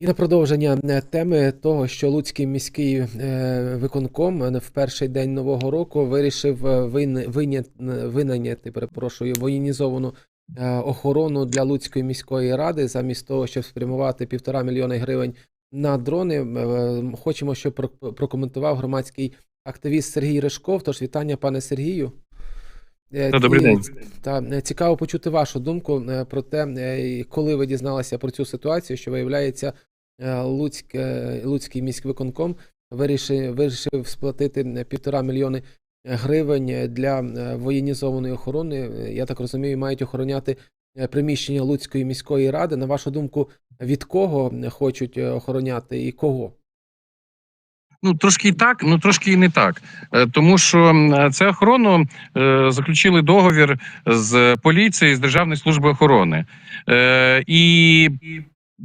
І на продовження е, теми того, що Луцький міський е, виконком е, в перший день нового року вирішив винайняти, перепрошую, воєнізовану охорону для Луцької міської ради, замість того, щоб спрямувати півтора мільйони гривень на дрони. Хочемо, щоб про- прокоментував громадський активіст Сергій Ришков. Тож вітання, пане Сергію. Добрий день. Та цікаво почути вашу думку про те, коли ви дізналися про цю ситуацію, що виявляється, е, Луцьк, е, Луцький міськвиконком вирішив, вирішив сплатити е, півтора мільйони гривень для е, воєнізованої охорони. Е, Я так розумію, мають охороняти е, приміщення Луцької міської ради. На вашу думку, від кого хочуть е, охороняти і кого? Ну трошки і так, ну трошки і не так. Е, Тому що це охорону е, заключили договір з поліцією з Державної служби охорони. Е, і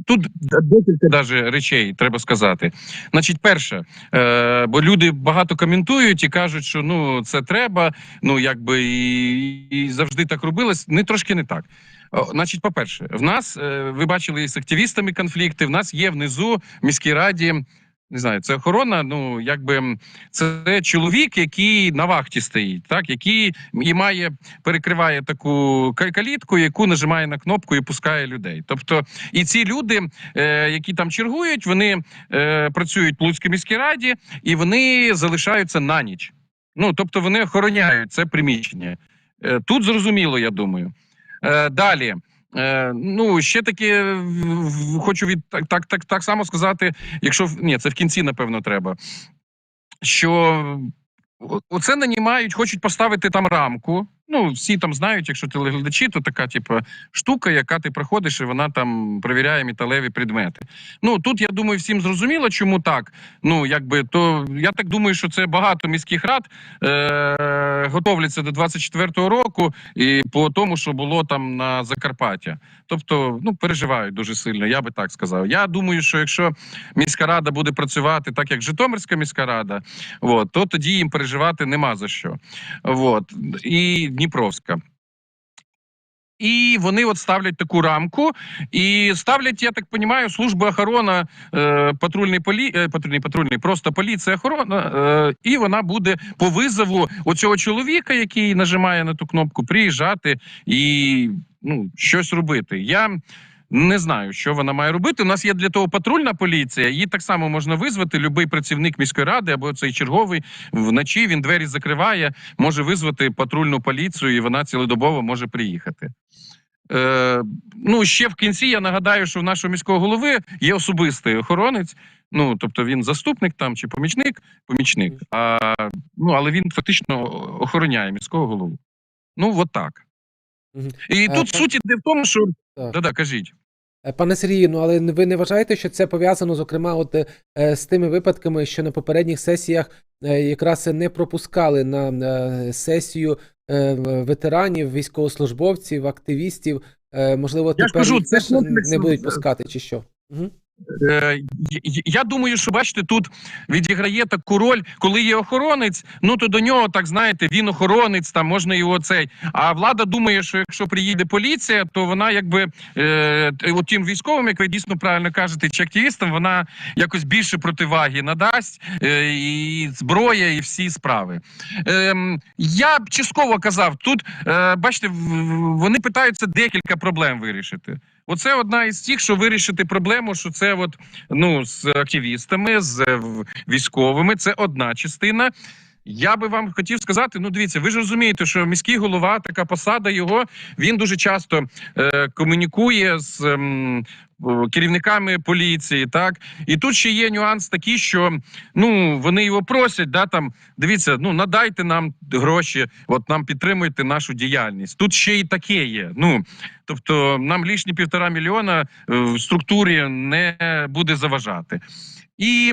тут декілька даже речей треба сказати. Значить, перше, е, бо люди багато коментують і кажуть, що ну це треба, ну якби і, і завжди так робилось. Не трошки не так. Значить, по-перше, в нас е, ви бачили з активістами конфлікти. В нас є внизу в міській раді. Не знаю, це охорона. Ну якби це чоловік, який на вахті стоїть, так який і має перекриває таку ка- калітку, яку нажимає на кнопку і пускає людей. Тобто, і ці люди, е, які там чергують, вони е, працюють в Луцькій міській раді і вони залишаються на ніч. Ну тобто, вони охороняють це приміщення. Е, тут зрозуміло, я думаю. Е, далі. Е, ну, ще таке хочу від так, так, так, так само сказати, якщо ні, це в кінці, напевно, треба. Що оце нанімають, хочуть поставити там рамку. Ну, всі там знають, якщо телеглядачі, то така, типу, штука, яка ти проходиш, і вона там перевіряє металеві предмети. Ну тут я думаю, всім зрозуміло, чому так. Ну, якби то я так думаю, що це багато міських рад е- готовляться до 24-го року, і по тому, що було там на Закарпаття. Тобто, ну переживають дуже сильно, я би так сказав. Я думаю, що якщо міська рада буде працювати так, як Житомирська міська рада, от, то тоді їм переживати нема за що. От. І Дніпровська. І вони от ставлять таку рамку, і ставлять, я так розумію, служба охорона е, патрульний полі, е, патрульний патрульний, просто поліція охорона, е, і вона буде по визову оцього чоловіка, який нажимає на ту кнопку, приїжджати і ну, щось робити. Я не знаю, що вона має робити. У нас є для того патрульна поліція. Її так само можна визвати. Любий працівник міської ради або цей черговий вночі він двері закриває, може визвати патрульну поліцію, і вона цілодобово може приїхати. Е, ну ще в кінці я нагадаю, що в нашого міського голови є особистий охоронець. Ну тобто він заступник там чи помічник, помічник. А ну але він фактично охороняє міського голову. Ну от так. І тут суть іде в тому, що Так. да-да, кажіть. Е, Пане Сергію, ну але ви не вважаєте, що це пов'язано, зокрема, от е, з тими випадками, що на попередніх сесіях е, якраз не пропускали на сесію ветеранів, військовослужбовців, активістів. Можливо, Я тепер кажу, це не будуть пускати, чи що? Угу. Е, я думаю, що бачите, тут відіграє таку роль, коли є охоронець. Ну то до нього так знаєте, він охоронець, там можна його цей. А влада думає, що якщо приїде поліція, то вона якби е, тим військовим, як ви дійсно правильно кажете, чи активістам, вона якось більше противаги надасть е, і зброя, і всі справи. Ем, я частково казав, тут е, бачите, вони питаються декілька проблем вирішити. Оце одна із тих, що вирішити проблему, що це от ну з активістами, з е, військовими. Це одна частина. Я би вам хотів сказати: ну, дивіться, ви ж розумієте, що міський голова, така посада його, він дуже часто е, комунікує з е, керівниками поліції. Так і тут ще є нюанс такий, що ну вони його просять, да там дивіться, ну надайте нам гроші, от нам підтримуйте нашу діяльність. Тут ще і таке є. Ну тобто, нам лишні півтора мільйона е, в структурі не буде заважати. І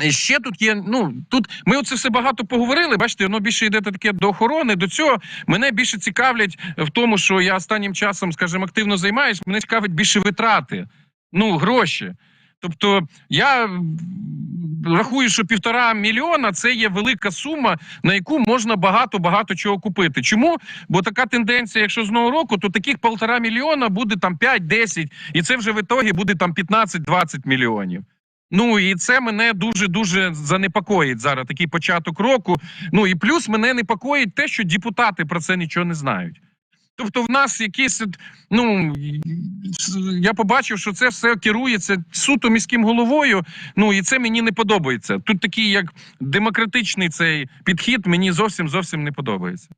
ще тут є. Ну тут ми оце все багато поговорили. Бачите, воно більше йде таке до охорони. До цього мене більше цікавлять в тому, що я останнім часом, скажімо, активно займаюсь. Мене цікавить більше витрати, ну гроші. Тобто я рахую, що півтора мільйона це є велика сума, на яку можна багато багато чого купити. Чому? Бо така тенденція, якщо з нового року, то таких полтора мільйона буде там 5-10, і це вже в ітогі буде там 15-20 мільйонів. Ну і це мене дуже дуже занепокоїть зараз. Такий початок року. Ну і плюс мене непокоїть те, що депутати про це нічого не знають. Тобто, в нас якісь ну я побачив, що це все керується суто міським головою. Ну і це мені не подобається. Тут такий як демократичний цей підхід мені зовсім зовсім не подобається.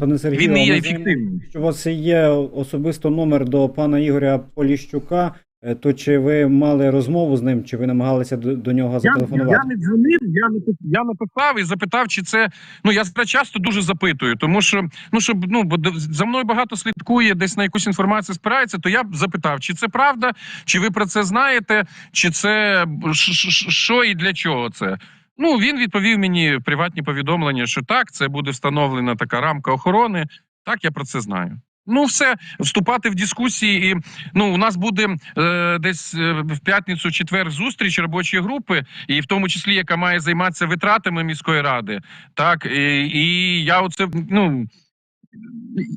Пане Сергію, Він не є ефективним. що у вас є особисто номер до пана Ігоря Поліщука, то чи ви мали розмову з ним, чи ви намагалися до, до нього зателефонувати? я не дзвонив, я не я написав і запитав, чи це. Ну я часто дуже запитую, тому що ну щоб ну бо за мною багато слідкує, десь на якусь інформацію спирається. То я б запитав, чи це правда, чи ви про це знаєте, чи це що і для чого це. Ну він відповів мені приватні повідомлення, що так, це буде встановлена така рамка охорони. Так, я про це знаю. Ну, все, вступати в дискусії. І ну, у нас буде е, десь е, в п'ятницю, четвер зустріч робочої групи, і в тому числі, яка має займатися витратами міської ради. Так, і, і я оце ну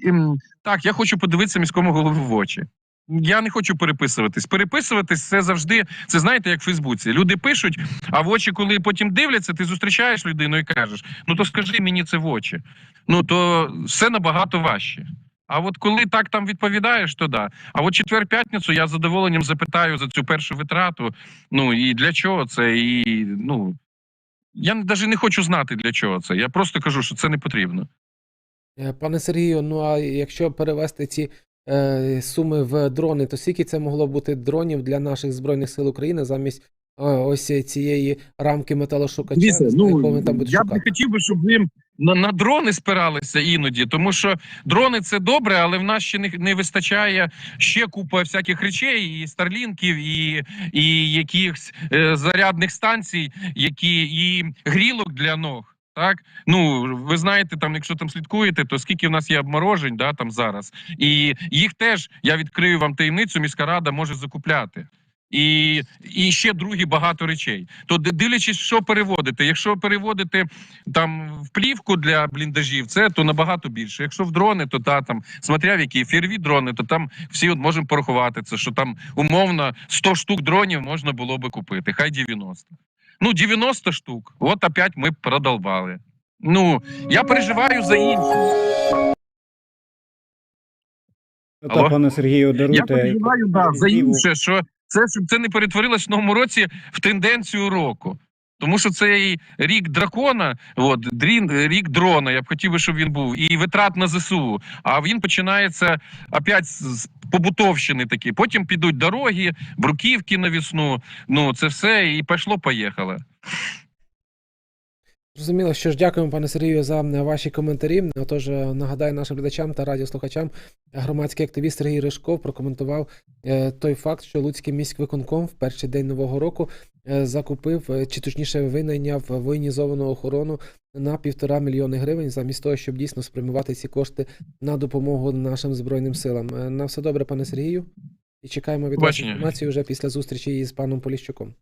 ем, так, я хочу подивитися міському голові в очі. Я не хочу переписуватись. Переписуватись це завжди, це знаєте, як в Фейсбуці. Люди пишуть, а в очі, коли потім дивляться, ти зустрічаєш людину і кажеш: ну то скажи мені це в очі. Ну то все набагато важче. А от коли так там відповідаєш, то да. А от четвер-п'ятницю я з задоволенням запитаю за цю першу витрату. Ну і для чого це? І ну я навіть не хочу знати для чого це. Я просто кажу, що це не потрібно. Е, Пане Сергію, ну а якщо перевести ці е, суми в дрони, то скільки це могло бути дронів для наших Збройних сил України замість ось цієї рамки металошукача, Дивіться, ну, ми там я б не хотів би, щоб ви на, на дрони спиралися іноді, тому що дрони це добре, але в нас ще не, не вистачає ще купа всяких речей, і старлінків, і, і якихось е, зарядних станцій, які і грілок для ног. Так, ну ви знаєте, там, якщо там слідкуєте, то скільки в нас є обморожень, да там зараз, і їх теж я відкрию вам таємницю. Міська рада може закупляти. І, і ще другі багато речей. То дивлячись, що переводити. Якщо переводити там в плівку для бліндажів, це то набагато більше. Якщо в дрони, то та там смотря в які фірві дрони, то там всі от можемо порахувати це, що там умовно 100 штук дронів можна було би купити, хай 90. Ну, 90 штук. От опять ми продолбали. Ну, я переживаю за інших. Та, Алло? пане Сергію, Я даруйте. переживаю да, за інше, що це щоб це не перетворилось в новому році в тенденцію року. Тому що цей рік дракона, от дрін, рік дрона. Я б хотів би, щоб він був, і витрат на ЗСУ. А він починається опять з побутовщини такі. Потім підуть дороги, бруківки на весну. Ну це все і пішло, поїхало. Зрозуміло, що ж дякуємо, пане Сергію, за е, ваші коментарі. Отож, е, нагадаю нашим глядачам та радіослухачам, громадський активіст Сергій Ришков прокоментував е, той факт, що Луцький міськвиконком в перший день нового року закупив, чи точніше винайняв воєнізовану охорону на півтора мільйони гривень, замість того, щоб дійсно спрямувати ці кошти на допомогу нашим збройним силам. На все добре, пане Сергію, і чекаємо від вас інформацію вже після зустрічі із паном Поліщуком.